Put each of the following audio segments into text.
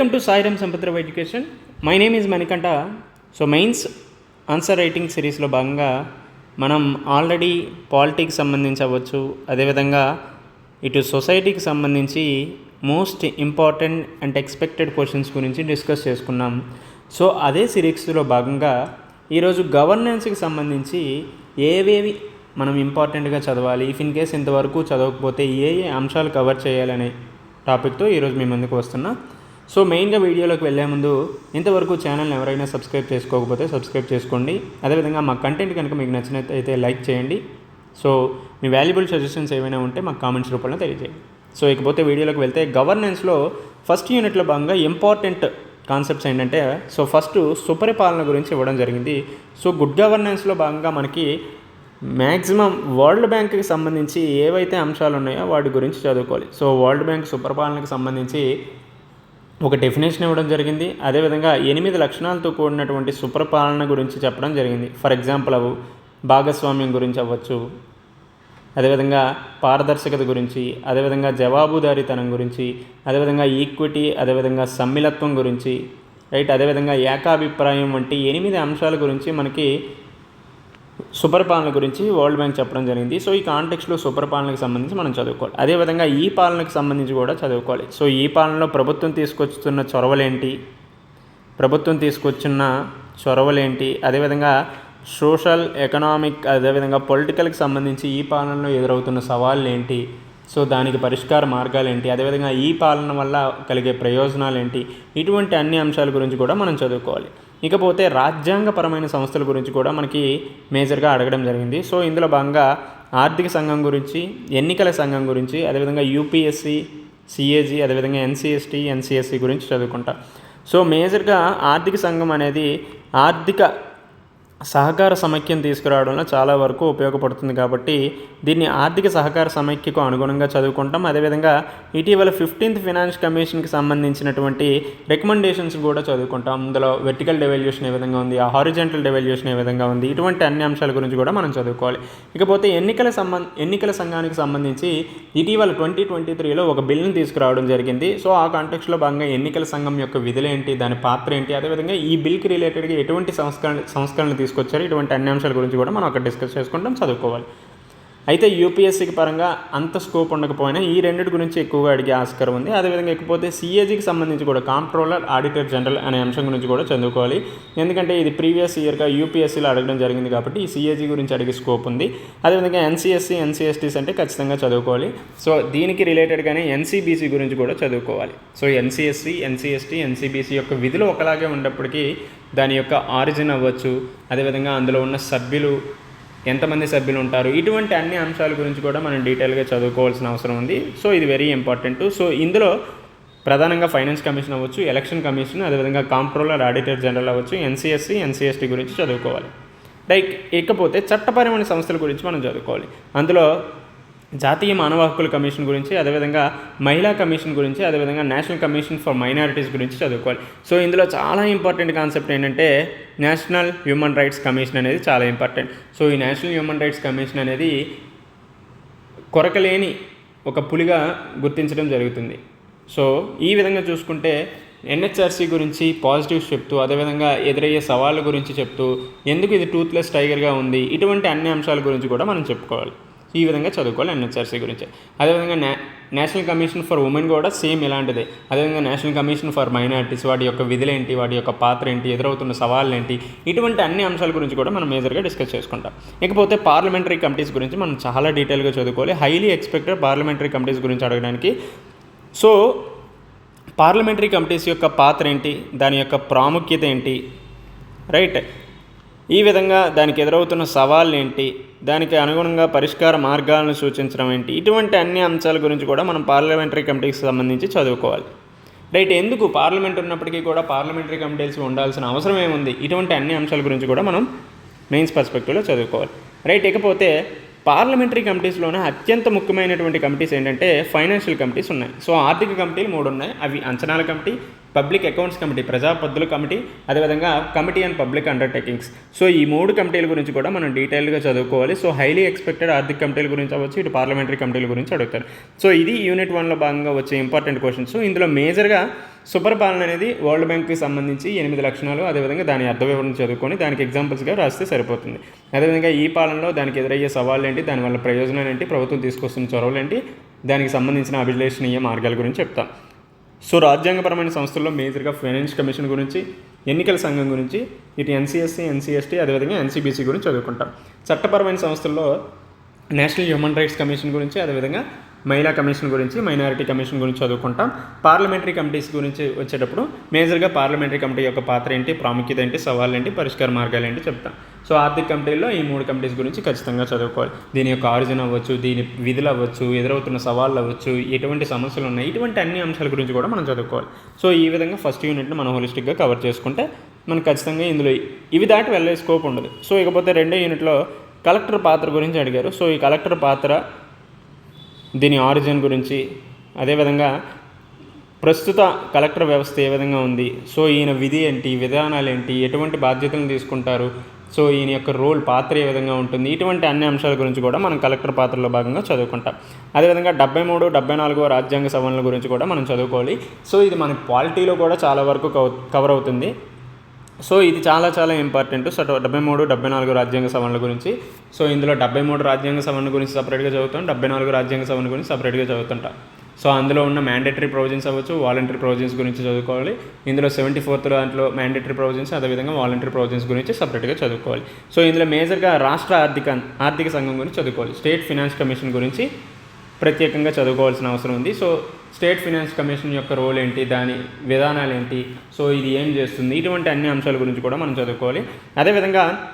Welcome to Sairam Sampatra education my name is Manikanta so mains answer writing సిరీస్లో భాగంగా మనం already politics సంబంధించి అవ్వచ్చు అదేవిధంగా ఇటు సొసైటీకి సంబంధించి most important and expected questions గురించి డిస్కస్ చేసుకున్నాం సో అదే సిరీస్లో భాగంగా ఈరోజు గవర్నెన్స్కి సంబంధించి ఏవేవి మనం ఇంపార్టెంట్గా చదవాలి ఇఫ్ ఇన్ కేస్ ఇంతవరకు చదవకపోతే ఏ ఏ అంశాలు కవర్ చేయాలనే టాపిక్తో ఈరోజు మీ ముందుకు వస్తున్నా. సో మెయిన్గా వీడియోలోకి వెళ్ళే ముందు ఇంతవరకు ఛానల్ని ఎవరైనా సబ్స్క్రైబ్ చేసుకోకపోతే సబ్స్క్రైబ్ చేసుకోండి. అదేవిధంగా మా కంటెంట్ కనుక మీకు నచ్చినట్లయితే లైక్ చేయండి. సో మీ వాల్యుబుల్ సజెషన్స్ ఏమైనా ఉంటే మాకు కామెంట్స్ రూపంలో తెలియజేయండి. సో ఇకపోతే వీడియోలోకి వెళ్తే గవర్నెన్స్లో ఫస్ట్ యూనిట్లో భాగంగా ఇంపార్టెంట్ కాన్సెప్ట్స్ ఏంటంటే సో ఫస్ట్ సుపరిపాలన గురించి ఇవ్వడం జరిగింది. సో గుడ్ గవర్నెన్స్లో భాగంగా మనకి మ్యాక్సిమం వరల్డ్ బ్యాంక్కి సంబంధించి ఏవైతే అంశాలు ఉన్నాయో వాటి గురించి చదువుకోవాలి. సో వరల్డ్ బ్యాంక్ సుపరిపాలనకు సంబంధించి ఒక డెఫినేషన్ ఇవ్వడం జరిగింది. అదేవిధంగా ఎనిమిది లక్షణాలతో కూడినటువంటి సుపరిపాలన గురించి చెప్పడం జరిగింది. ఫర్ ఎగ్జాంపుల్ అవు భాగస్వామ్యం గురించి అవ్వచ్చు. అదేవిధంగా పారదర్శకత గురించి అదేవిధంగా జవాబుదారీతనం గురించి అదేవిధంగా ఈక్విటీ అదేవిధంగా సమ్మిళత్వం గురించి రైట్ అదేవిధంగా ఏకాభిప్రాయం వంటి ఎనిమిది అంశాల గురించి మనకి సుపరిపాలన గురించి వరల్డ్ బ్యాంక్ చెప్పడం జరిగింది. సో ఈ కాంటెక్స్లో సుపరిపాలనకు సంబంధించి మనం చదువుకోవాలి. అదేవిధంగా ఈ పాలనకు సంబంధించి కూడా చదువుకోవాలి. సో ఈ పాలనలో ప్రభుత్వం తీసుకొస్తున్న చొరవలేంటి? ప్రభుత్వం తీసుకొచ్చిన చొరవలేంటి? అదేవిధంగా సోషల్ ఎకనామిక్ అదేవిధంగా పొలిటికల్కి సంబంధించి ఈ పాలనలో ఎదురవుతున్న సవాళ్ళు ఏంటి సో దానికి పరిష్కార మార్గాలు ఏంటి అదేవిధంగా ఈ పాలన వల్ల కలిగే ప్రయోజనాలు ఏంటి ఇటువంటి అన్ని అంశాల గురించి కూడా మనం చదువుకోవాలి. ఇకపోతే రాజ్యాంగపరమైన సంస్థల గురించి కూడా మనకి మేజర్గా అడగడం జరిగింది. సో ఇందులో భాగంగా ఆర్థిక సంఘం గురించి ఎన్నికల సంఘం గురించి అదేవిధంగా యూపీఎస్సి సిఏజీ అదేవిధంగా ఎన్సిఎస్టీ ఎన్సిఎస్సి గురించి చదువుకుంటాం. సో మేజర్గా ఆర్థిక సంఘం అనేది ఆర్థిక సహకార సమైక్యం తీసుకురావడంలో చాలా వరకు ఉపయోగపడుతుంది కాబట్టి దీన్ని ఆర్థిక సహకార సమైక్యకు అనుగుణంగా చదువుకుంటాం. అదేవిధంగా ఇటీవల ఫిఫ్టీన్త్ ఫినాన్స్ కమిషన్కి సంబంధించినటువంటి రికమెండేషన్స్ కూడా చదువుకుంటాం. అందులో వెర్టికల్ డెవల్యూషన్ ఏ విధంగా ఉంది ఆ హారిజెంటల్ డెవల్యూషన్ ఏ విధంగా ఉంది ఇటువంటి అన్ని అంశాల గురించి కూడా మనం చదువుకోవాలి. ఇకపోతే ఎన్నికల సంబంధ ఎన్నికల సంఘానికి సంబంధించి ఇటీవల ట్వంటీ ట్వంటీ త్రీలో ఒక బిల్లును తీసుకురావడం జరిగింది. సో ఆ కాంటెక్స్లో భాగంగా ఎన్నికల సంఘం యొక్క విధులు ఏంటి దాని పాత్ర ఏంటి అదేవిధంగా ఈ బిల్కి రిలేటెడ్గా ఎటువంటి సంస్కరణ సంస్కరణలు తీసుకొచ్చారు. ఇటువంటి అన్ని అంశాల గురించి కూడా మనం అక్కడ డిస్కస్ చేసుకుంటాం చదువుకోవాలి. అయితే యూపీఎస్సీకి పరంగా అంత స్కోప్ ఉండకపోయినా ఈ రెండింటి గురించి ఎక్కువగా అడిగే ఆస్కారం ఉంది. అదేవిధంగా ఇకపోతే సిఏజీకి సంబంధించి కూడా కాంట్రోలర్ ఆడిటర్ జనరల్ అనే అంశం గురించి కూడా చదువుకోవాలి. ఎందుకంటే ఇది ప్రీవియస్ ఇయర్గా యూపీఎస్సీలో అడగడం జరిగింది కాబట్టి ఈ సిఏజీ గురించి అడిగే స్కోప్ ఉంది. అదేవిధంగా ఎన్సీఎస్సీ ఎన్సీఎస్టీస్ అంటే ఖచ్చితంగా చదువుకోవాలి. సో దీనికి రిలేటెడ్గానే ఎన్సీబీసీ గురించి కూడా చదువుకోవాలి. సో ఎన్సీఎస్సీ ఎన్సీఎస్టీ ఎన్సీబీసీ యొక్క విధులు ఒకలాగే ఉన్నప్పటికీ దాని యొక్క ఆరిజిన్ అవ్వచ్చు. అదేవిధంగా అందులో ఉన్న సభ్యులు ఎంతమంది సభ్యులు ఉంటారు ఇటువంటి అన్ని అంశాల గురించి కూడా మనం డీటెయిల్గా చదువుకోవాల్సిన అవసరం ఉంది. సో ఇది వెరీ ఇంపార్టెంట్. సో ఇందులో ప్రధానంగా ఫైనాన్స్ కమిషన్ అవ్వచ్చు ఎలక్షన్ కమిషన్ అదేవిధంగా కాంట్రోలర్ ఆడిటర్ జనరల్ అవ్వచ్చు ఎన్సీఎస్సీ ఎన్సీఎస్టీ గురించి చదువుకోవాలి. లైక్ ఇకపోతే చట్టపరమైన సంస్థల గురించి మనం చదువుకోవాలి. అందులో జాతీయ మానవ హక్కుల కమిషన్ గురించి అదేవిధంగా మహిళా కమిషన్ గురించి అదేవిధంగా నేషనల్ కమిషన్ ఫర్ మైనారిటీస్ గురించి చదువుకోవాలి. సో ఇందులో చాలా ఇంపార్టెంట్ కాన్సెప్ట్ ఏంటంటే నేషనల్ హ్యూమన్ రైట్స్ కమిషన్ అనేది చాలా ఇంపార్టెంట్. సో ఈ నేషనల్ హ్యూమన్ రైట్స్ కమిషన్ అనేది కొరకలేని ఒక పులిగా గుర్తించడం జరుగుతుంది. సో ఈ విధంగా చూసుకుంటే ఎన్హెచ్ఆర్సీ గురించి పాజిటివ్స్ చెప్తూ అదేవిధంగా ఎదురయ్యే సవాళ్ళ గురించి చెప్తూ ఎందుకు ఇది టూత్లెస్ టైగర్గా ఉంది ఇటువంటి అన్ని అంశాల గురించి కూడా మనం చెప్పుకోవాలి. ఈ విధంగా చదువుకోవాలి ఎన్హెచ్ఆర్సీ గురించి. అదేవిధంగా నే నేషనల్ కమిషన్ ఫర్ ఉమెన్ కూడా సేమ్ ఇలాంటిదే. అదేవిధంగా నేషనల్ కమిషన్ ఫర్ మైనార్టీస్ వాటి యొక్క విధులేంటి వాటి యొక్క పాత్ర ఏంటి ఎదురవుతున్న సవాళ్ళు ఏంటి ఇటువంటి అన్ని అంశాల గురించి కూడా మనం మేజర్గా డిస్కస్ చేసుకుంటాం. ఇకపోతే పార్లమెంటరీ కమిటీస్ గురించి మనం చాలా డీటెయిల్గా చదువుకోవాలి. హైలీ ఎక్స్పెక్టెడ్ పార్లమెంటరీ కమిటీస్ గురించి అడగడానికి. సో పార్లమెంటరీ కమిటీస్ యొక్క పాత్ర ఏంటి దాని యొక్క ప్రాముఖ్యత ఏంటి? రైట్. ఈ విధంగా దానికి ఎదురవుతున్న సవాళ్ళు ఏంటి దానికి అనుగుణంగా పరిష్కార మార్గాలను సూచించడం ఏంటి? ఇటువంటి అన్ని అంశాల గురించి కూడా మనం పార్లమెంటరీ కమిటీకి సంబంధించి చదువుకోవాలి. రైట్ ఎందుకు పార్లమెంట్ ఉన్నప్పటికీ కూడా పార్లమెంటరీ కమిటీస్ ఉండాల్సిన అవసరం ఏముంది? ఇటువంటి అన్ని అంశాల గురించి కూడా మనం మెయిన్స్ పర్స్పెక్టివ్లో చదువుకోవాలి. రైట్ ఇకపోతే పార్లమెంటరీ కమిటీస్లోనే అత్యంత ముఖ్యమైనటువంటి కమిటీస్ ఏంటంటే ఫైనాన్షియల్ కమిటీస్ ఉన్నాయి. సో ఆర్థిక కమిటీలు మూడు ఉన్నాయి. అవి అంచనాల కమిటీ పబ్లిక్ అకౌంట్స్ కమిటీ ప్రజాపద్దుల కమిటీ అదేవిధంగా committee and public undertakings so ఈ మూడు కమిటీల గురించి కూడా మనం డీటెయిల్గా చదువుకోవాలి. సో హైలీ ఎక్స్పెక్టెడ్ ఆర్థిక కమిటీల గురించి అవ్వచ్చు ఇటు పార్లమెంటరీ కమిటీల గురించి అడుగుతారు. సో ఇది యూనిట్ వన్లో భాగంగా వచ్చే ఇంపార్టెంట్ క్వశ్చన్స్ ఇందులో మేజర్గా సుపరిపాలన అనేది వరల్డ్ బ్యాంక్కి సంబంధించి ఎనిమిది లక్షణాలు అదేవిధంగా దాని అర్థ వివరణ చదువుకొని దానికి ఎగ్జాంపుల్స్గా రాస్తే సరిపోతుంది. అదేవిధంగా ఈ పాలనలో దానికి ఎదురయ్యే సవాళ్ళు ఏంటి దానివల్ల ప్రయోజనాలు ఏంటి ప్రభుత్వం తీసుకొస్తున్న చొరవలు ఏంటి దానికి సంబంధించిన అభిలేషణీయ మార్గాల గురించి చెప్తాం. సో రాజ్యాంగపరమైన సంస్థల్లో మేజర్గా ఫైనాన్స్ కమిషన్ గురించి ఎన్నికల సంఘం గురించి ఇటు ఎన్సీఎస్సీ ఎన్సీఎస్టీ అదేవిధంగా ఎన్సీబీసీ గురించి చదువుకుంటాం. చట్టపరమైన సంస్థల్లో నేషనల్ హ్యూమన్ రైట్స్ కమిషన్ గురించి అదేవిధంగా మహిళా కమిషన్ గురించి మైనారిటీ కమిషన్ గురించి చదువుకుంటాం. పార్లమెంటరీ కమిటీస్ గురించి వచ్చేటప్పుడు మేజర్గా పార్లమెంటరీ కమిటీ యొక్క పాత్ర ఏంటి ప్రాముఖ్యత ఏంటి సవాళ్ళు ఏంటి పరిష్కార మార్గాలు ఏంటి చెప్తాం. సో ఆర్థిక కమిటీల్లో ఈ మూడు కమిటీస్ గురించి ఖచ్చితంగా చదువుకోవాలి. దీని యొక్క ఆరిజిన్ అవ్వచ్చు దీని విధులు అవ్వచ్చు ఎదురవుతున్న సవాళ్ళు అవ్వచ్చు ఎటువంటి సమస్యలు ఉన్నాయి ఇటువంటి అన్ని అంశాల గురించి కూడా మనం చదువుకోవాలి. సో ఈ విధంగా ఫస్ట్ యూనిట్ని మనం హోలిస్టిక్గా కవర్ చేసుకుంటే మనకు ఖచ్చితంగా ఇందులో ఇవి దాటి వెళ్ళే స్కోప్ ఉండదు. సో ఇకపోతే రెండో యూనిట్లో కలెక్టర్ పాత్ర గురించి అడిగారు. సో ఈ కలెక్టర్ పాత్ర దీని ఆరిజిన్ గురించి. అదేవిధంగా ప్రస్తుత కలెక్టర్ వ్యవస్థ ఏ విధంగా ఉంది? సో ఈయన విధి ఏంటి? విధానాలు ఏంటి? ఎటువంటి బాధ్యతలను తీసుకుంటారు? సో ఈయన యొక్క రోల్ పాత్ర ఏ విధంగా ఉంటుంది? ఇటువంటి అన్ని అంశాల గురించి కూడా మనం కలెక్టర్ పాత్రలో భాగంగా చదువుకుంటాం. అదేవిధంగా డెబ్బై మూడు డెబ్బై నాలుగో రాజ్యాంగ సవరణల గురించి కూడా మనం చదువుకోవాలి. సో ఇది మన పాలిటీలో కూడా చాలా వరకు కవర్ అవుతుంది. సో ఇది చాలా చాలా ఇంపార్టెంట్. సో డెబ్బై మూడు డెబ్బై నాలుగు రాజ్యాంగ సవరణల గురించి. సో ఇందులో డెబ్బై మూడు రాజ్యాంగ సవరణ గురించి సపరేట్గా చదువుతాం డెబ్బై నాలుగు రాజ్యాంగ సవరణ గురించి సపరేట్గా చదువుతుంటాం. సో అందులో ఉన్న మ్యాండేటరీ ప్రొవిజన్స్ అవ్వచ్చు వాలంటరీ ప్రొవిజన్స్ గురించి చదువుకోవాలి. ఇందులో సెవెంటీ ఫోర్త్ దాంట్లో మ్యాండేటరీ ప్రొవిజన్స్ అదేవిధంగా వాలంటరీ ప్రొవిజన్స్ గురించి సపరేట్గా చదువుకోవాలి. సో ఇందులో మేజర్గా రాష్ట్ర ఆర్థిక ఆర్థిక సంఘం గురించి చదువుకోవాలి. స్టేట్ ఫినాన్స్ కమిషన్ గురించి ప్రత్యేకంగా చదువుకోవాల్సిన అవసరం ఉంది. సో స్టేట్ ఫినాన్స్ కమిషన్ యొక్క రోల్ ఏంటి? దాని విధానాలు ఏంటి? సో ఇది ఏం చేస్తుంది? ఇటువంటి అన్ని అంశాల గురించి కూడా మనం చదువుకోవాలి. అదేవిధంగా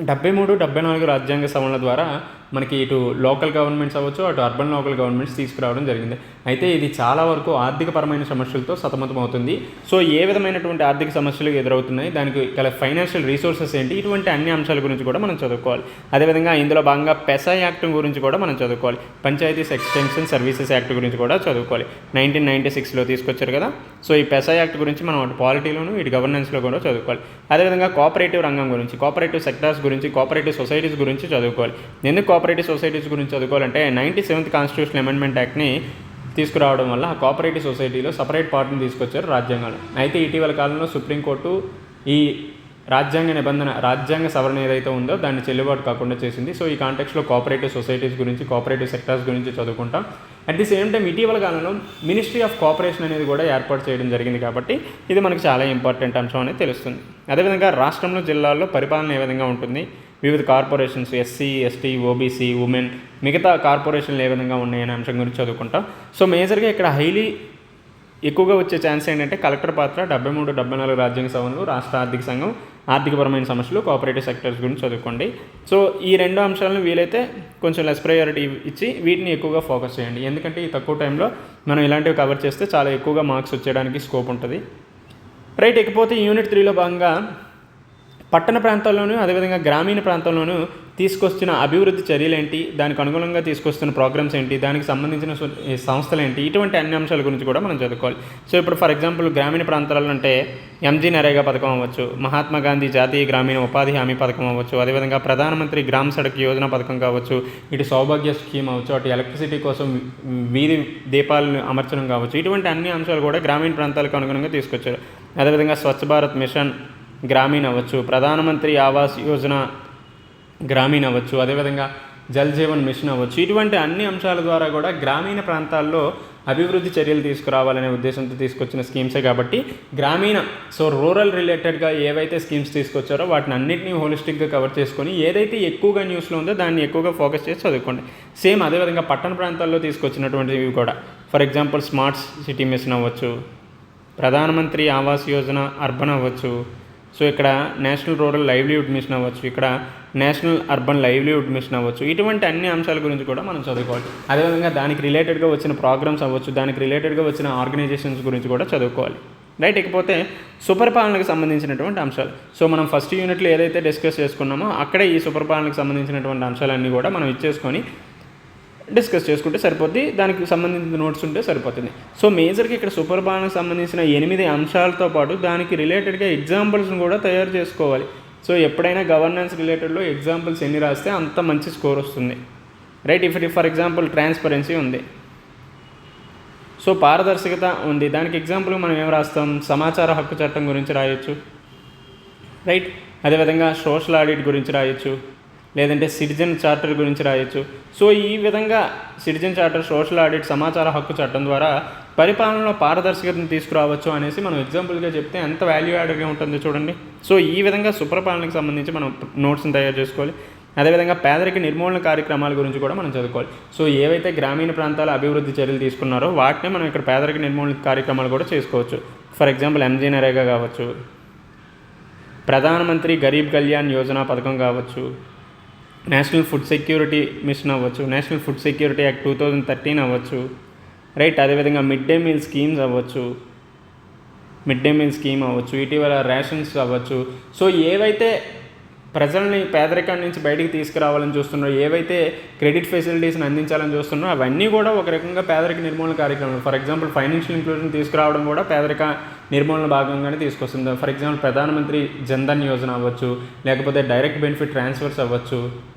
డెబ్బై మూడు డెబ్బై నాలుగు రాజ్యాంగ సవరణ ద్వారా మనకి ఇటు లోకల్ గవర్నమెంట్స్ అవ్వచ్చు అటు అర్బన్ లోకల్ గవర్నమెంట్స్ తీసుకురావడం జరిగింది. అయితే ఇది చాలా వరకు ఆర్థికపరమైన సమస్యలతో సతమతం అవుతుంది సో ఏ విధమైనటువంటి ఆర్థిక సమస్యలు ఎదురవుతున్నాయి దానికి గల ఫైనాన్షియల్ రీసోర్సెస్ ఏంటి ఇటువంటి అన్ని అంశాల గురించి కూడా మనం చదువుకోవాలి. అదేవిధంగా ఇందులో భాగంగా పెసా యాక్ట్ గురించి కూడా మనం చదువుకోవాలి. పంచాయతీస్ ఎక్స్టెన్షన్ సర్వీసెస్ యాక్ట్ గురించి కూడా చదువుకోవాలి. నైన్టీన్ నైన్టీ సిక్స్లో తీసుకొచ్చారు కదా. సో ఈ పెసా యాక్ట్ గురించి మనం అటు పాలిటీలోను ఇటు గవర్నెన్స్లో కూడా చదువుకోవాలి. అదేవిధంగా కోఆపరేటివ్ రంగం గురించి కోఆపరేటివ్ సెక్టార్స్ గురించి కోఆపరేటివ్ సొసైటీస్ గురించి చదువుకోవాలి. ఎందుకు కోఆపరేటివ్ సొసైటీస్ గురించి చదువుకోవాలంటే నైంటీ సెవెంత్ కాన్స్టిట్యూషన్ అమెండ్మెంట్ యాక్ట్ని తీసుకురావడం వల్ల ఆ కోఆపరేటివ్ సొసైటీలో సపరేట్ పార్ట్ని తీసుకొచ్చారు రాజ్యాంగాలు. అయితే ఇటీవల కాలంలో సుప్రీంకోర్టు ఈ రాజ్యాంగ నిబంధన రాజ్యాంగ సవరణ ఏదైతే ఉందో దాన్ని చెల్లుబాటు కాకుండా చేసింది. సో ఈ కాంటెక్స్లో కోఆపరేటివ్ సొసైటీస్ గురించి కోఆపరేటివ్ సెక్టార్స్ గురించి చదువుకుంటాం. అట్ ది సేమ్ టైం ఇటీవల కాలంలో మినిస్ట్రీ ఆఫ్ కోఆపరేషన్ అనేది కూడా ఏర్పాటు చేయడం జరిగింది కాబట్టి ఇది మనకు చాలా ఇంపార్టెంట్ అంశం అనేది తెలుస్తుంది. అదేవిధంగా రాష్ట్రంలో జిల్లాల్లో పరిపాలన ఏ విధంగా ఉంటుంది? వివిధ corporations SC ST OBC women మిగతా కార్పొరేషన్లు ఏ విధంగా ఉన్నాయనే అంశం గురించి చదువుకుంటాం. సో మేజర్గా ఇక్కడ హైలీ ఎక్కువగా వచ్చే ఛాన్స్ ఏంటంటే కలెక్టర్ పాత్ర డెబ్బై మూడు డెబ్బై నాలుగు రాజ్యాంగ సభలు రాష్ట్ర ఆర్థిక సంఘం ఆర్థికపరమైన సమస్యలు కోఆపరేటివ్ సెక్టర్స్ గురించి చదువుకోండి. సో ఈ రెండు అంశాలను వీలైతే కొంచెం లెస్ ప్రయారిటీ ఇచ్చి వీటిని ఎక్కువగా ఫోకస్ చేయండి. ఎందుకంటే ఈ తక్కువ టైంలో మనం ఇలాంటివి కవర్ చేస్తే చాలా ఎక్కువగా మార్క్స్ వచ్చేయడానికి స్కోప్ ఉంటుంది. రైట్ ఇకపోతే యూనిట్ త్రీలో భాగంగా పట్టణ ప్రాంతాల్లోనూ అదేవిధంగా గ్రామీణ ప్రాంతంలోనూ తీసుకొస్తున్న అభివృద్ధి చర్యలు ఏంటి దానికి అనుగుణంగా తీసుకొస్తున్న ప్రోగ్రామ్స్ ఏంటి? దానికి సంబంధించిన సంస్థలు ఏంటి ఇటువంటి అన్ని అంశాల గురించి కూడా మనం చదువుకోవాలి. సో ఇప్పుడు ఫర్ ఎగ్జాంపుల్ గ్రామీణ ప్రాంతాలలో అంటే ఎంజీ నరేగా పథకం అవ్వచ్చు మహాత్మా గాంధీ జాతీయ గ్రామీణ ఉపాధి హామీ పథకం అవ్వచ్చు అదేవిధంగా ప్రధానమంత్రి గ్రామ సడక్ యోజన పథకం కావచ్చు ఇటు సౌభాగ్య స్కీమ్ అవ్వచ్చు అటు ఎలక్ట్రిసిటీ కోసం వీధి దీపాలను అమర్చడం కావచ్చు ఇటువంటి అన్ని అంశాలు కూడా గ్రామీణ ప్రాంతాలకు అనుగుణంగా తీసుకొచ్చారు. అదేవిధంగా స్వచ్ఛ భారత్ మిషన్ గ్రామీణ అవ్వచ్చు ప్రధానమంత్రి ఆవాస్ యోజన గ్రామీణ అవ్వచ్చు అదేవిధంగా జల్ జీవన్ మిషన్ అవ్వచ్చు. ఇటువంటి అన్ని అంశాల ద్వారా కూడా గ్రామీణ ప్రాంతాల్లో అభివృద్ధి చర్యలు తీసుకురావాలనే ఉద్దేశంతో తీసుకొచ్చిన స్కీమ్సే కాబట్టి గ్రామీణ సో రూరల్ రిలేటెడ్గా ఏవైతే స్కీమ్స్ తీసుకొచ్చారో వాటిని అన్నింటినీ హోలిస్టిక్గా కవర్ చేసుకొని ఏదైతే ఎక్కువగా న్యూస్లో ఉందో దాన్ని ఎక్కువగా ఫోకస్ చేసి చదువుకోండి. సేమ్ అదేవిధంగా పట్టణ ప్రాంతాల్లో తీసుకొచ్చినటువంటివి కూడా. For example smart city mission అవ్వచ్చు ప్రధానమంత్రి ఆవాస్ యోజన అర్బన్ అవ్వచ్చు సో ఇక్కడ నేషనల్ రూరల్ లైవ్లీహుడ్ మిషన్ అవ్వచ్చు ఇక్కడ నేషనల్ అర్బన్ లైవ్లీహుడ్ మిషన్ అవ్వచ్చు ఇటువంటి అన్ని అంశాల గురించి కూడా మనం చదువుకోవాలి. అదేవిధంగా దానికి రిలేటెడ్గా వచ్చిన ప్రోగ్రామ్స్ అవ్వచ్చు దానికి రిలేటెడ్గా వచ్చిన ఆర్గనైజేషన్స్ గురించి కూడా చదువుకోవాలి. రైట్ ఇకపోతే సుపరిపాలనకు సంబంధించినటువంటి అంశాలు. సో మనం ఫస్ట్ యూనిట్లో ఏదైతే డిస్కస్ చేసుకున్నామో అక్కడే ఈ సుపరిపాలనకు సంబంధించినటువంటి అంశాలన్నీ కూడా మనం ఇచ్చేసుకొని డిస్కస్ చేసుకుంటే సరిపోద్ది. దానికి సంబంధించిన నోట్స్ ఉంటే సరిపోతుంది. సో మేజర్గా ఇక్కడ సూపర్ బాణకు సంబంధించిన ఎనిమిది అంశాలతో పాటు దానికి రిలేటెడ్గా ఎగ్జాంపుల్స్ని కూడా తయారు చేసుకోవాలి. సో ఎప్పుడైనా గవర్నెన్స్ రిలేటెడ్లో ఎగ్జాంపుల్స్ ఎన్ని రాస్తే అంత మంచి స్కోర్ వస్తుంది. Right if for example transparency ఉంది. సో పారదర్శకత ఉంది. దానికి ఎగ్జాంపుల్ మనం ఏం రాస్తాం? సమాచార హక్కు చట్టం గురించి రాయొచ్చు. రైట్ అదేవిధంగా సోషల్ ఆడిట్ గురించి రాయొచ్చు. లేదంటే సిటిజన్ చార్టర్ గురించి రాయొచ్చు. సో ఈ విధంగా సిటిజన్ చార్టర్ సోషల్ ఆడిట్ సమాచార హక్కు చట్టం ద్వారా పరిపాలనలో పారదర్శకతను తీసుకురావచ్చు అనేసి మనం ఎగ్జాంపుల్గా చెప్తే ఎంత వాల్యూ యాడెడ్గా ఉంటుందో చూడండి. సో ఈ విధంగా సుప్రపాలనకు సంబంధించి మనం నోట్స్ని తయారు చేసుకోవాలి. అదేవిధంగా పేదరిక నిర్మూలన కార్యక్రమాల గురించి కూడా మనం చదువుకోవాలి. సో ఏవైతే గ్రామీణ ప్రాంతాల అభివృద్ధి చర్యలు తీసుకున్నారో వాటినే మనం ఇక్కడ పేదరిక నిర్మూలన కార్యక్రమాలు కూడా చేసుకోవచ్చు. ఫర్ ఎగ్జాంపుల్ ఎంజీ నరేగా కావచ్చు. ప్రధానమంత్రి గరీబ్ కళ్యాణ్ యోజన పథకం కావచ్చు. నేషనల్ ఫుడ్ సెక్యూరిటీ మిషన్ అవ్వచ్చు national food security act two thousand thirteen అవ్వచ్చు రైట్? అదేవిధంగా మిడ్ డే మీల్ స్కీమ్స్ అవ్వచ్చు మిడ్ డే మీల్ స్కీమ్ అవ్వచ్చు ఇటీవల రేషన్స్ అవ్వచ్చు. సో ఏవైతే ప్రజల్ని పేదరికం నుంచి బయటికి తీసుకురావాలని చూస్తున్నారో. ఏవైతే క్రెడిట్ ఫెసిలిటీస్ని అందించాలని చూస్తున్నారో అవన్నీ కూడా ఒక రకంగా పేదరిక నిర్మూలన కార్యక్రమం. ఫర్ ఎగ్జాంపుల్ ఫైనాన్షియల్ ఇంక్లూజన్ తీసుకురావడం కూడా పేదరిక నిర్మూలన భాగంగానే తీసుకొస్తుంది. ఫర్ ఎగ్జాంపుల్ ప్రధానమంత్రి జన్ధన్ యోజన అవ్వచ్చు లేకపోతే డైరెక్ట్ బెనిఫిట్ ట్రాన్స్ఫర్స్ అవ్వచ్చు.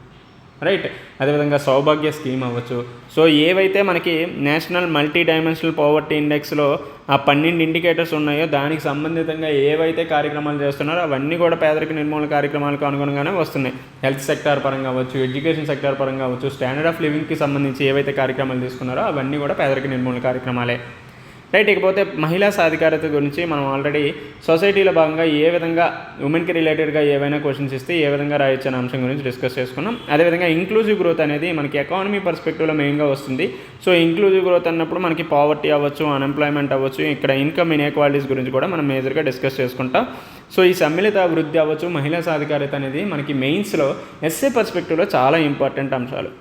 రైట్ అదేవిధంగా సౌభాగ్య స్కీమ్ అవ్వచ్చు. సో ఏవైతే మనకి నేషనల్ మల్టీ డైమెన్షనల్ పవర్టీ ఇండెక్స్లో ఆ పన్నెండు ఇండికేటర్స్ ఉన్నాయో దానికి సంబంధితంగా ఏవైతే కార్యక్రమాలు చేస్తున్నారో అవన్నీ కూడా పేదరిక నిర్మూలన కార్యక్రమాలకు అనుగుణంగానే వస్తున్నాయి. హెల్త్ సెక్టార్ పరంగా అవ్వచ్చు ఎడ్యుకేషన్ సెక్టార్ పరంగా అవ్వచ్చు స్టాండర్డ్ ఆఫ్ లివింగ్కి సంబంధించి ఏవైతే కార్యక్రమాలు తీసుకున్నారో అవన్నీ కూడా పేదరిక నిర్మూలన కార్యక్రమాలే. రైట్ ఇకపోతే మహిళా సాధికారత గురించి మనం ఆల్రెడీ సొసైటీలో భాగంగా ఏ విధంగా ఉమెన్కి రిలేటెడ్గా ఏవైనా క్వశ్చన్స్ ఇస్తే ఏ విధంగా రాయొచ్చు అనే అంశం గురించి డిస్కస్ చేసుకున్నాం. అదేవిధంగా ఇంక్లూజివ్ గ్రోత్ అనేది మనకి ఎకానమీ పర్స్పెక్టివ్లో మెయిన్గా వస్తుంది. సో ఇంక్లూజివ్ గ్రోత్ అన్నప్పుడు మనకి పావర్టీ అవ్వచ్చు అన్ఎంప్లాయ్మెంట్ అవ్వచ్చు ఇక్కడ ఇన్కమ్ ఇన్ఈక్వాలిటీస్ గురించి కూడా మనం మేజర్గా డిస్కస్ చేసుకుంటాం. సో ఈ సమ్మిళిత అభివృద్ధి అవ్వచ్చు మహిళా సాధికారత అనేది మనకి మెయిన్స్లో ఎస్ఏ పర్స్పెక్టివ్లో చాలా ఇంపార్టెంట్ అంశాలు.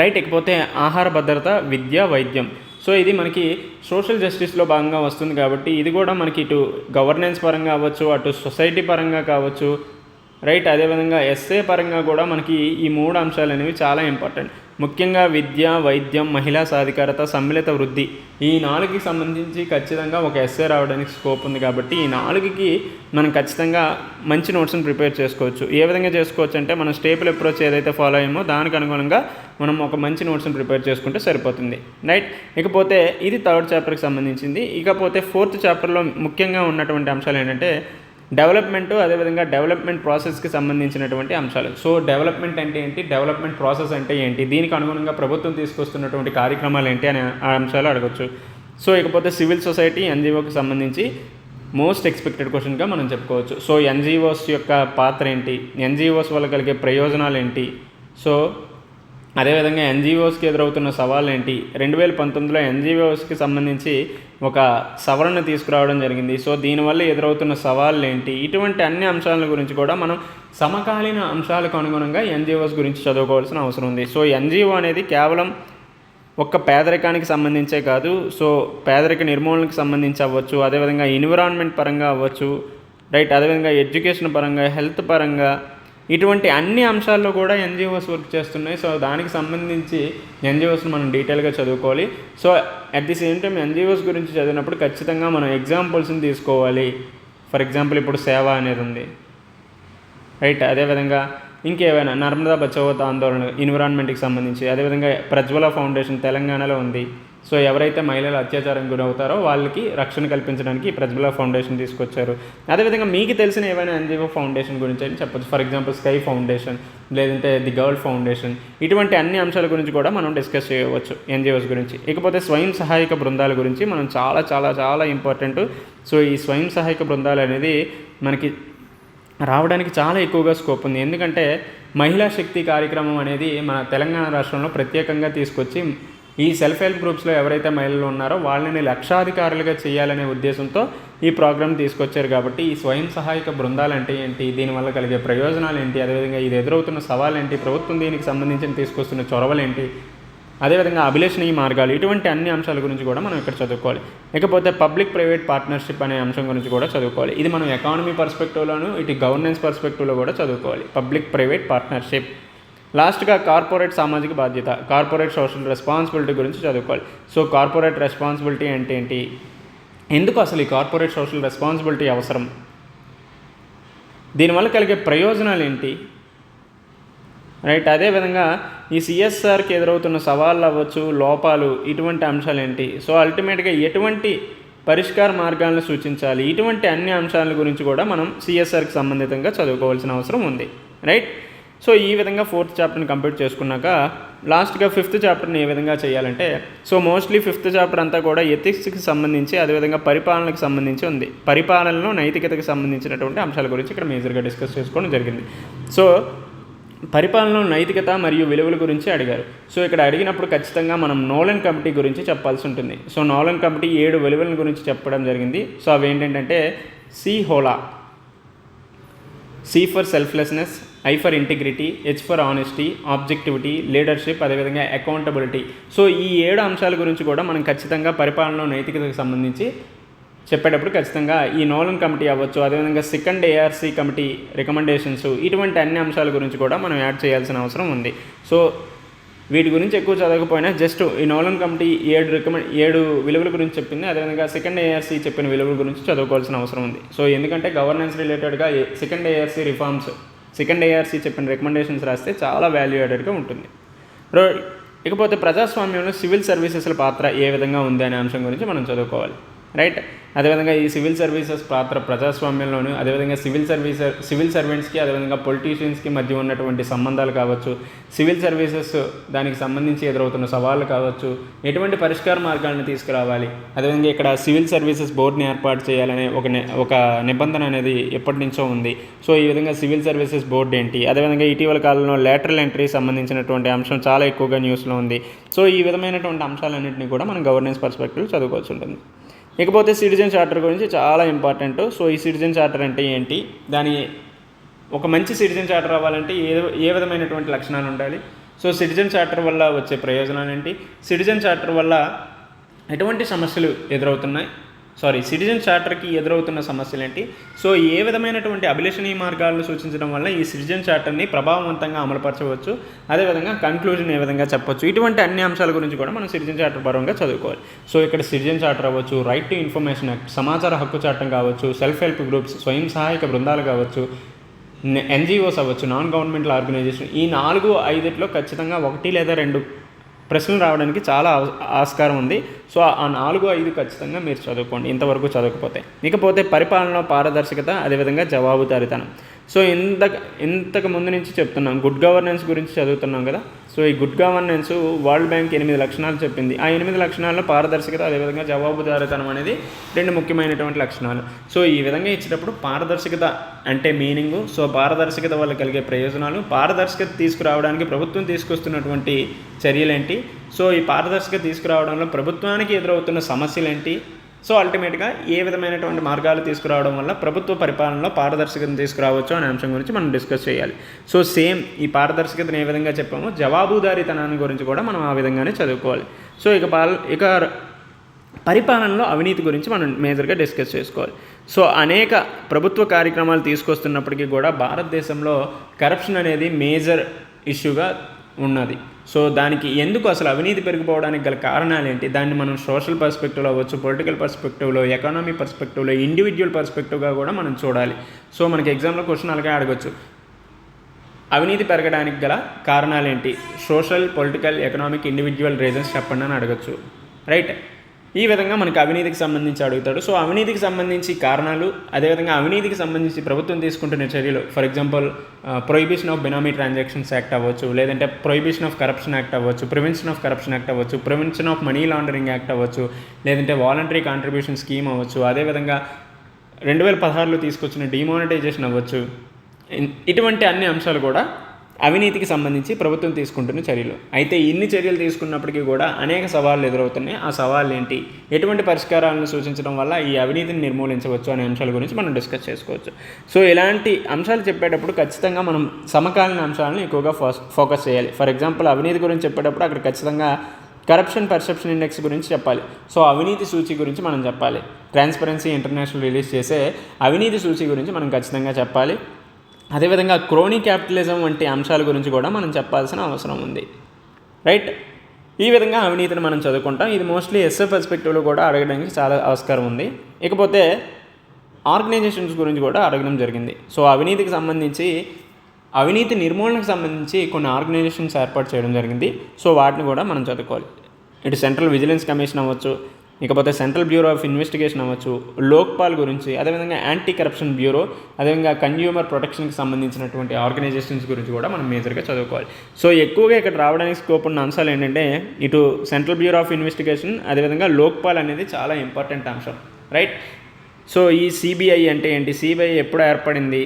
రైట్ ఇకపోతే ఆహార భద్రత విద్య వైద్యం. సో ఇది మనకి సోషల్ జస్టిస్లో భాగంగా వస్తుంది కాబట్టి ఇది కూడా మనకి ఇటు గవర్నెన్స్ పరంగా అవ్వచ్చు అటు సొసైటీ పరంగా కావచ్చు రైట్? అదేవిధంగా ఎస్ఏ పరంగా కూడా మనకి ఈ మూడు అంశాలు అనేవి చాలా ఇంపార్టెంట్. ముఖ్యంగా విద్య వైద్యం మహిళా సాధికారత సమ్మిళిత వృద్ధి ఈ నాలుగుకి సంబంధించి ఖచ్చితంగా ఒక ఎస్ఏ రావడానికి స్కోప్ ఉంది కాబట్టి ఈ నాలుగుకి మనం ఖచ్చితంగా మంచి నోట్స్ని ప్రిపేర్ చేసుకోవచ్చు. ఏ విధంగా చేసుకోవచ్చు అంటే మనం స్టేపుల్ అప్రోచ్ ఏదైతే ఫాలో అయ్యామో దానికి అనుగుణంగా మనం ఒక మంచి నోట్స్ని ప్రిపేర్ చేసుకుంటే సరిపోతుంది. రైట్ ఇకపోతే ఇది థర్డ్ చాప్టర్కి సంబంధించింది. ఇకపోతే ఫోర్త్ చాప్టర్లో ముఖ్యంగా ఉన్నటువంటి అంశాలు ఏంటంటే డెవలప్మెంట్ అదేవిధంగా డెవలప్మెంట్ ప్రాసెస్కి సంబంధించినటువంటి అంశాలు. సో డెవలప్మెంట్ అంటే ఏంటి? డెవలప్మెంట్ ప్రాసెస్ అంటే ఏంటి? దీనికి అనుగుణంగా ప్రభుత్వం తీసుకొస్తున్నటువంటి కార్యక్రమాలు ఏంటి అనే ఆ అంశాలు అడగచ్చు. సో ఇకపోతే సివిల్ సొసైటీ ఎన్జిఓకి సంబంధించి మోస్ట్ ఎక్స్పెక్టెడ్ క్వశ్చన్గా మనం చెప్పుకోవచ్చు. సో ఎన్జిఓస్ యొక్క పాత్ర ఏంటి? ఎన్జిఓస్ వల్ల కలిగే ప్రయోజనాలు ఏంటి? సో అదేవిధంగా ఎన్జిఓస్కి ఎదురవుతున్న సవాళ్ళు ఏంటి రెండు వేల పంతొమ్మిదిలో ఎన్జిఓస్కి సంబంధించి ఒక సవరణ తీసుకురావడం జరిగింది. సో దీనివల్ల ఎదురవుతున్న సవాళ్ళు ఏంటి ఇటువంటి అన్ని అంశాల గురించి కూడా మనం సమకాలీన అంశాలకు అనుగుణంగా ఎన్జిఓస్ గురించి చదువుకోవాల్సిన అవసరం ఉంది. సో ఎన్జిఓ అనేది కేవలం ఒక్క పేదరికానికి సంబంధించే కాదు. సో పేదరిక నిర్మూలనకు సంబంధించి అవ్వచ్చు అదేవిధంగా ఎన్విరాన్మెంట్ పరంగా అవ్వచ్చు రైట్ అదేవిధంగా ఎడ్యుకేషన్ పరంగా హెల్త్ పరంగా ఇటువంటి అన్ని అంశాల్లో కూడా ఎన్జిఓస్ వర్క్ చేస్తున్నాయి. సో దానికి సంబంధించి ఎన్జిఓస్ని మనం డీటెయిల్గా చదువుకోవాలి. So at the same time NGOs గురించి చదివినప్పుడు ఖచ్చితంగా మనం ఎగ్జాంపుల్స్ని తీసుకోవాలి. ఫర్ ఎగ్జాంపుల్ ఇప్పుడు సేవ అనేది ఉంది. రైట్? అదేవిధంగా ఇంకేమైనా నర్మదా బచావత్ ఆందోళన ఎన్విరాన్మెంట్కి సంబంధించి అదేవిధంగా ప్రజ్వల ఫౌండేషన్ తెలంగాణలో ఉంది. సో ఎవరైతే మహిళలు అత్యాచారం గురవుతారో వాళ్ళకి రక్షణ కల్పించడానికి ప్రజల ప్రజ్వల ఫౌండేషన్ తీసుకొచ్చారు. అదేవిధంగా మీకు తెలిసిన ఏవైనా ఎన్జిఓ ఫౌండేషన్ గురించి అని చెప్పొచ్చు. ఫర్ ఎగ్జాంపుల్ స్కై ఫౌండేషన్ లేదంటే ది గర్ల్ ఫౌండేషన్ ఇటువంటి అన్ని అంశాల గురించి కూడా మనం డిస్కస్ చేయవచ్చు ఎన్జిఓస్ గురించి. ఇకపోతే స్వయం సహాయక బృందాల గురించి మనం చాలా చాలా చాలా ఇంపార్టెంట్. సో ఈ స్వయం సహాయక బృందాలు అనేది మనకి రావడానికి చాలా ఎక్కువగా స్కోప్ ఉంది. ఎందుకంటే మహిళా శక్తి కార్యక్రమం అనేది మన తెలంగాణ రాష్ట్రంలో ప్రత్యేకంగా తీసుకొచ్చి ఈ సెల్ఫ్ హెల్ప్ గ్రూప్స్లో ఎవరైతే మహిళలు ఉన్నారో వాళ్ళని లక్షాధికారులుగా చేయాలనే ఉద్దేశంతో ఈ ప్రోగ్రామ్ తీసుకొచ్చారు కాబట్టి ఈ స్వయం సహాయక బృందాలు అంటే ఏంటి? దీనివల్ల కలిగే ప్రయోజనాలు ఏంటి? అదేవిధంగా ఇది ఎదురవుతున్న సవాలు ఏంటి? ప్రభుత్వం దీనికి సంబంధించి తీసుకొస్తున్న చొరవలు ఏంటి? అదేవిధంగా ఈ మార్గాలు ఇటువంటి అన్ని అంశాల గురించి కూడా మనం ఇక్కడ చదువుకోవాలి. ఇకపోతే పబ్లిక్ ప్రైవేట్ పార్ట్నర్షిప్ అనే అంశం గురించి కూడా చదువుకోవాలి. ఇది మనం ఎకానమీ పర్స్పెక్టివ్లోను ఇటు గవర్నెన్స్ పర్స్పెక్టివ్లో కూడా చదువుకోవాలి. Public private partnership. లాస్ట్గా కార్పొరేట్ సామాజిక బాధ్యత కార్పొరేట్ సోషల్ రెస్పాన్సిబిలిటీ గురించి చదువుకోవాలి. సో కార్పొరేట్ రెస్పాన్సిబిలిటీ అంటే ఏంటి? ఎందుకు అసలు ఈ కార్పొరేట్ సోషల్ రెస్పాన్సిబిలిటీ అవసరం? దీనివల్ల కలిగే ప్రయోజనాలు ఏంటి? రైట్ అదేవిధంగా ఈ సిఎస్ఆర్కి ఎదురవుతున్న సవాళ్ళు అవ్వచ్చు లోపాలు ఇటువంటి అంశాలు ఏంటి? సో అల్టిమేట్గా ఎటువంటి పరిష్కార మార్గాలను సూచించాలి? ఇటువంటి అన్ని అంశాల గురించి కూడా మనం సిఎస్ఆర్కి సంబంధితంగా చదువుకోవాల్సిన అవసరం ఉంది. రైట్? సో ఈ విధంగా ఫోర్త్ చాప్టర్ని కంప్లీట్ చేసుకున్నాక లాస్ట్గా ఫిఫ్త్ చాప్టర్ని ఏ విధంగా చేయాలంటే సో మోస్ట్లీ ఫిఫ్త్ చాప్టర్ అంతా కూడా ఎథిక్స్కి సంబంధించి అదేవిధంగా పరిపాలనకు సంబంధించి ఉంది. పరిపాలనలో నైతికతకు సంబంధించినటువంటి అంశాల గురించి ఇక్కడ మేజర్గా డిస్కస్ చేసుకోవడం జరిగింది. సో పరిపాలనలో నైతికత మరియు విలువల గురించి అడిగారు. సో ఇక్కడ అడిగినప్పుడు ఖచ్చితంగా మనం నోలన్ కమిటీ గురించి చెప్పాల్సి ఉంటుంది. సో నోలన్ కమిటీ ఏడు విలువల గురించి చెప్పడం జరిగింది. సో అవి ఏంటంటే C Hola C for selflessness I for integrity H for honesty objectivity leadership అదేవిధంగా అకౌంటబిలిటీ. సో ఈ ఏడు అంశాల గురించి కూడా మనం ఖచ్చితంగా పరిపాలన నైతికతకు సంబంధించి చెప్పేటప్పుడు ఖచ్చితంగా ఈ నోలన్ కమిటీ అవ్వచ్చు అదేవిధంగా సెకండ్ ఏఆర్సీ కమిటీ రికమెండేషన్స్ ఇటువంటి అన్ని అంశాల గురించి కూడా మనం యాడ్ చేయాల్సిన అవసరం ఉంది. సో వీటి గురించి ఎక్కువ చదవకపోయినా జస్ట్ ఈ నోలన్ కమిటీ ఏడు రికమెండ్ ఏడు విలువల గురించి చెప్పింది అదేవిధంగా సెకండ్ ఏఆర్సీ చెప్పిన విలువల గురించి చదువుకోవాల్సిన అవసరం ఉంది. సో ఎందుకంటే గవర్నెన్స్ రిలేటెడ్గా second ARC reforms second ARC చెప్పిన రికమెండేషన్స్ రాస్తే చాలా వాల్యూ యాడెడ్గా ఉంటుంది. ఇకపోతే ప్రజాస్వామ్యంలో సివిల్ సర్వీసెస్ల పాత్ర ఏ విధంగా ఉంది అనే అంశం గురించి మనం చదువుకోవాలి. రైట్ అదేవిధంగా ఈ సివిల్ సర్వీసెస్ పాత్ర ప్రజాస్వామ్యంలోను అదేవిధంగా సివిల్ సర్వీస్ సివిల్ సర్వెంట్స్కి అదేవిధంగా పొలిటీషియన్స్కి మధ్య ఉన్నటువంటి సంబంధాలు కావచ్చు సివిల్ సర్వీసెస్ దానికి సంబంధించి ఎదురవుతున్న సవాళ్ళు కావచ్చు ఎటువంటి పరిష్కార మార్గాలను తీసుకురావాలి అదేవిధంగా ఇక్కడ సివిల్ సర్వీసెస్ బోర్డుని ఏర్పాటు చేయాలనే ఒక ఒక నిబంధన అనేది ఎప్పటి నుంచో ఉంది. సో ఈ విధంగా సివిల్ సర్వీసెస్ బోర్డు ఏంటి అదేవిధంగా ఇటీవల కాలంలో లేటరల్ ఎంట్రీ సంబంధించినటువంటి అంశం చాలా ఎక్కువగా న్యూస్లో ఉంది. సో ఈ విధమైనటువంటి అంశాలన్నింటినీ కూడా మనం గవర్నెన్స్ పర్స్పెక్టివ్ చదువుకోవచ్చు ఉంటుంది. ఇకపోతే సిటిజన్ చార్టర్ గురించి చాలా ఇంపార్టెంట్. సో ఈ సిటిజన్ చార్టర్ అంటే ఏంటి? దాని ఒక మంచి సిటిజన్ చార్టర్ అవ్వాలంటే ఏ ఏ విధమైనటువంటి లక్షణాలు ఉండాలి? సో సిటిజన్ చార్టర్ వల్ల వచ్చే ప్రయోజనాలు ఏంటి? సిటిజన్ చార్టర్ వల్ల ఎటువంటి సమస్యలు ఎదురవుతున్నాయి? సారీ సిటిజన్ చార్టర్కి ఎదురవుతున్న సమస్యలు ఏంటి సో ఏ విధమైనటువంటి అభిలషణీయ మార్గాలను సూచించడం వల్ల ఈ సిటిజన్ చార్టర్ని ప్రభావవంతంగా అమలుపరచవచ్చు? అదేవిధంగా కన్క్లూజన్ ఏ విధంగా చెప్పొచ్చు? ఇటువంటి అన్ని అంశాల గురించి కూడా మనం సిటిజన్ చార్టర్ పరంగా చదువుకోవాలి. సో ఇక్కడ సిటిజన్ చార్టర్ అవ్వచ్చు రైట్ టు ఇన్ఫర్మేషన్ యాక్ట్ సమాచార హక్కు చట్టం కావచ్చు సెల్ఫ్ హెల్ప్ గ్రూప్స్ స్వయం సహాయక బృందాలు కావచ్చు ఎన్జిఓస్ అవ్వచ్చు నాన్ గవర్నమెంటల్ ఆర్గనైజేషన్ ఈ నాలుగు ఐదుట్లో ఖచ్చితంగా ఒకటి లేదా రెండు ప్రశ్నలు రావడానికి చాలా ఆస్కారం ఉంది. సో ఆ నాలుగు ఐదు ఖచ్చితంగా మీరు చదువుకోండి. ఇంతవరకు చదవకపోతే. ఇకపోతే పరిపాలనలో పారదర్శకత అదేవిధంగా జవాబుదారితనం. సో ఇంత ఇంతకు ముందు నుంచి చెప్తున్నాం. గుడ్ గవర్నెన్స్ గురించి చదువుతున్నాం కదా? సో ఈ గుడ్ గవర్నెన్స్ వరల్డ్ బ్యాంక్ ఎనిమిది లక్షణాలు చెప్పింది. ఆ ఎనిమిది లక్షణాల్లో పారదర్శకత అదేవిధంగా జవాబుదారితనం అనేది రెండు ముఖ్యమైనటువంటి లక్షణాలు. సో ఈ విధంగా ఇచ్చేటప్పుడు పారదర్శకత అంటే మీనింగు సో పారదర్శకత వల్ల కలిగే ప్రయోజనాలు పారదర్శకత తీసుకురావడానికి ప్రభుత్వం తీసుకొస్తున్నటువంటి చర్యలేంటి? సో ఈ పారదర్శకత తీసుకురావడంలో ప్రభుత్వానికి ఎదురవుతున్న సమస్యలేంటి? సో అల్టిమేట్గా ఏ విధమైనటువంటి మార్గాలు తీసుకురావడం వల్ల ప్రభుత్వ పరిపాలనలో పారదర్శకతను తీసుకురావచ్చు అనే అంశం గురించి మనం డిస్కస్ చేయాలి. సో సేమ్ ఈ పారదర్శకతను ఏ విధంగా చెప్పామో జవాబుదారీతనాన్ని గురించి కూడా మనం ఆ విధంగానే చదువుకోవాలి. సో ఇక పాల ఇక పరిపాలనలో అవినీతి గురించి మనం మేజర్గా డిస్కస్ చేసుకోవాలి. సో అనేక ప్రభుత్వ కార్యక్రమాలు తీసుకొస్తున్నప్పటికీ కూడా భారతదేశంలో కరప్షన్ అనేది మేజర్ ఇష్యూగా ఉన్నది. సో దానికి ఎందుకు అసలు అవినీతి పెరిగిపోవడానికి గల కారణాలు ఏంటి దాన్ని మనం సోషల్ పర్స్పెక్టివ్లో అవ్వచ్చు పొలిటికల్ పర్స్పెక్టివ్లో ఎకానమీ పర్స్పెక్టివ్లో ఇండివిజువల్ పర్స్పెక్టివ్గా కూడా మనం చూడాలి. సో మనకి ఎగ్జామ్లో క్వశ్చన్ అలాగే అడగచ్చు. అవినీతి పెరగడానికి గల కారణాలేంటి? Social political economic individual reasons చెప్పండి అని అడగచ్చు. రైట్? ఈ విధంగా మనకి అవినీతికి సంబంధించి అడుగుతాడు. సో అవినీతికి సంబంధించి కారణాలు అదేవిధంగా అవినీతికి సంబంధించి ప్రభుత్వం తీసుకుంటున్న చర్యలు for example prohibition of benami transactions act అవ్వచ్చు లేదంటే ప్రొహిబిషన్ ఆఫ్ కరప్షన్ యాక్ట్ అవ్వచ్చు ప్రివెన్షన్ ఆఫ్ కరప్షన్ యాక్ట్ అవ్వచ్చు prevention of money laundering act అవ్వచ్చు లేదంటే వాలంటరీ కాంట్రిబ్యూషన్ స్కీమ్ అవ్వచ్చు అదేవిధంగా రెండు వేల పదహారులో తీసుకొచ్చిన డిమానిటైజేషన్ అవ్వచ్చు. ఇటువంటి అన్ని అంశాలు కూడా అవినీతికి సంబంధించి ప్రభుత్వం తీసుకుంటున్న చర్యలు. అయితే ఇన్ని చర్యలు తీసుకున్నప్పటికీ కూడా అనేక సవాళ్ళు ఎదురవుతున్నాయి. ఆ సవాళ్ళు ఏంటి ఎటువంటి పరిష్కారాలను సూచించడం వల్ల ఈ అవినీతిని నిర్మూలించవచ్చు అనే అంశాల గురించి మనం డిస్కస్ చేసుకోవచ్చు. సో ఇలాంటి అంశాలు చెప్పేటప్పుడు ఖచ్చితంగా మనం సమకాలీన అంశాలను ఎక్కువగా ఫోకస్ చేయాలి. ఫర్ ఎగ్జాంపుల్ అవినీతి గురించి చెప్పేటప్పుడు అక్కడ ఖచ్చితంగా కరప్షన్ పర్సెప్షన్ ఇండెక్స్ గురించి చెప్పాలి. సో అవినీతి సూచి గురించి మనం చెప్పాలి. ట్రాన్స్పరెన్సీ ఇంటర్నేషనల్ రిలీజ్ చేసే అవినీతి సూచి గురించి మనం ఖచ్చితంగా చెప్పాలి. అదేవిధంగా క్రోనీ క్యాపిటలిజం వంటి అంశాల గురించి కూడా మనం చెప్పాల్సిన అవసరం ఉంది. రైట్ ఈ విధంగా అవినీతిని మనం చదువుకుంటాం. ఇది మోస్ట్లీ ఎస్ఏ పర్స్పెక్టివ్లో కూడా అడగడానికి చాలా ఆస్కారం ఉంది. ఇకపోతే ఆర్గనైజేషన్స్ గురించి కూడా అడగడం జరిగింది. సో అవినీతికి సంబంధించి అవినీతి నిర్మూలనకు సంబంధించి కొన్ని ఆర్గనైజేషన్స్ ఏర్పాటు చేయడం జరిగింది. సో వాటిని కూడా మనం చదువుకోవాలి. ఇటు సెంట్రల్ విజిలెన్స్ కమిషన్ అవ్వచ్చు ఇకపోతే సెంట్రల్ బ్యూరో ఆఫ్ ఇన్వెస్టిగేషన్ అవ్వచ్చు లోక్పాల్ గురించి అదేవిధంగా యాంటీ కరప్షన్ బ్యూరో అదేవిధంగా కన్జ్యూమర్ ప్రొటెక్షన్కి సంబంధించినటువంటి ఆర్గనైజేషన్స్ గురించి కూడా మనం మేజర్గా చదువుకోవాలి. సో ఎక్కువగా ఇక్కడ రావడానికి స్కోప్ ఉన్న అంశాలు ఏంటంటే ఇటు సెంట్రల్ బ్యూరో ఆఫ్ ఇన్వెస్టిగేషన్ అదేవిధంగా లోక్పాల్ అనేది చాలా ఇంపార్టెంట్ అంశం రైట్? సో ఈ సిబిఐ అంటే ఏంటి? సిబిఐ ఎప్పుడు ఏర్పడింది?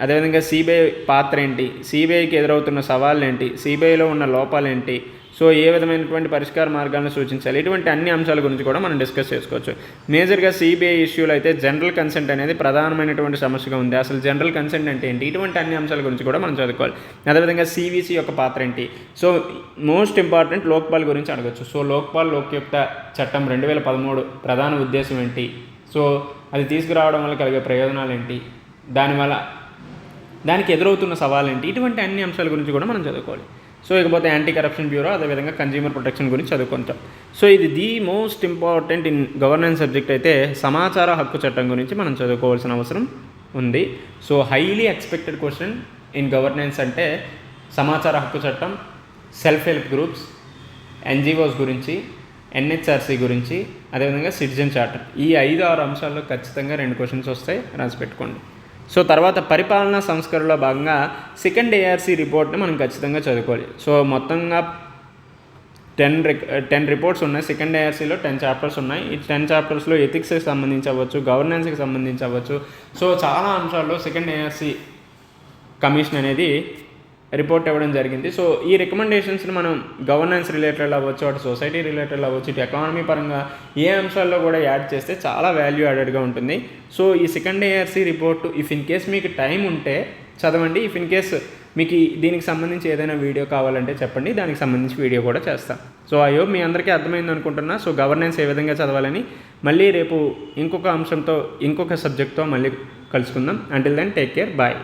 అదేవిధంగా సిబిఐ పాత్ర ఏంటి? సిబిఐకి ఎదురవుతున్న సవాళ్ళు ఏంటి? సిబిఐలో ఉన్న లోపాలు ఏంటి? సో ఏ విధమైనటువంటి పరిష్కార మార్గాలను సూచించాలి? ఇటువంటి అన్ని అంశాల గురించి కూడా మనం డిస్కస్ చేసుకోవచ్చు. మేజర్గా సిబిఐ ఇష్యూలో అయితే జనరల్ కన్సెంట్ అనేది ప్రధానమైనటువంటి సమస్యగా ఉంది. అసలు జనరల్ కన్సెంట్ అంటే ఏంటి? ఇటువంటి అన్ని అంశాల గురించి కూడా మనం చదువుకోవాలి. అదేవిధంగా సివిసి యొక్క పాత్ర ఏంటి? సో మోస్ట్ ఇంపార్టెంట్ లోక్పాల్ గురించి అడగచ్చు. సో లోక్పాల్ లోక్యుక్త చట్టం రెండు వేల పదమూడు ప్రధాన ఉద్దేశం ఏంటి? సో అది తీసుకురావడం వల్ల కలిగే ప్రయోజనాలు ఏంటి? దానివల్ల దానికి ఎదురవుతున్న సవాలు ఏంటి? ఇటువంటి అన్ని అంశాల గురించి కూడా మనం చదువుకోవాలి. సో ఇకపోతే యాంటీ కరప్షన్ బ్యూరో అదేవిధంగా కన్జ్యూమర్ ప్రొటెక్షన్ గురించి చదువుకుంటాం. సో ఇది the most important in governance subject అయితే సమాచార హక్కు చట్టం గురించి మనం చదువుకోవాల్సిన అవసరం ఉంది. So highly expected question in governance అంటే సమాచార హక్కు చట్టం సెల్ఫ్ హెల్ప్ గ్రూప్స్ ఎన్జిఓస్ గురించి ఎన్హెచ్ఆర్సీ గురించి అదేవిధంగా సిటిజన్ చార్టర్ ఈ ఐదు ఆరు అంశాల్లో ఖచ్చితంగా రెండు క్వశ్చన్స్ వస్తాయి. రాసి పెట్టుకోండి. సో తర్వాత పరిపాలనా సంస్కరణలో భాగంగా సెకండ్ ఏఆర్సీ రిపోర్ట్ని మనం ఖచ్చితంగా చదువుకోవాలి. సో మొత్తంగా టెన్ టెన్ రిపోర్ట్స్ ఉన్నాయి. సెకండ్ ఏఆర్సీలో టెన్ చాప్టర్స్ ఉన్నాయి. ఈ టెన్ చాప్టర్స్లో ఎథిక్స్కి సంబంధించి అవ్వచ్చు గవర్నెన్స్కి సంబంధించి అవ్వచ్చు. సో చాలా అంశాల్లో సెకండ్ ఏఆర్సీ కమిషన్ అనేది రిపోర్ట్ ఇవ్వడం జరిగింది. సో ఈ రికమెండేషన్స్ని మనం గవర్నెన్స్ రిలేటెడ్ అవ్వచ్చు అటు సొసైటీ రిలేటెడ్ అవ్వచ్చు ఇటు ఎకానమీ పరంగా ఏ అంశాల్లో కూడా యాడ్ చేస్తే చాలా వాల్యూ యాడెడ్గా ఉంటుంది. సో ఈ second ARC report if in case మీకు టైం ఉంటే చదవండి. ఇఫ్ ఇన్ కేస్ మీకు దీనికి సంబంధించి ఏదైనా వీడియో కావాలంటే చెప్పండి. దానికి సంబంధించి వీడియో కూడా చేస్తాం. సో ఐ మీ అందరికీ అర్థమైంది అనుకుంటున్నా. సో గవర్నెన్స్ ఏ విధంగా చదవాలని. మళ్ళీ రేపు ఇంకొక అంశంతో ఇంకొక సబ్జెక్ట్తో మళ్ళీ కలుసుకుందాం. Until then take care bye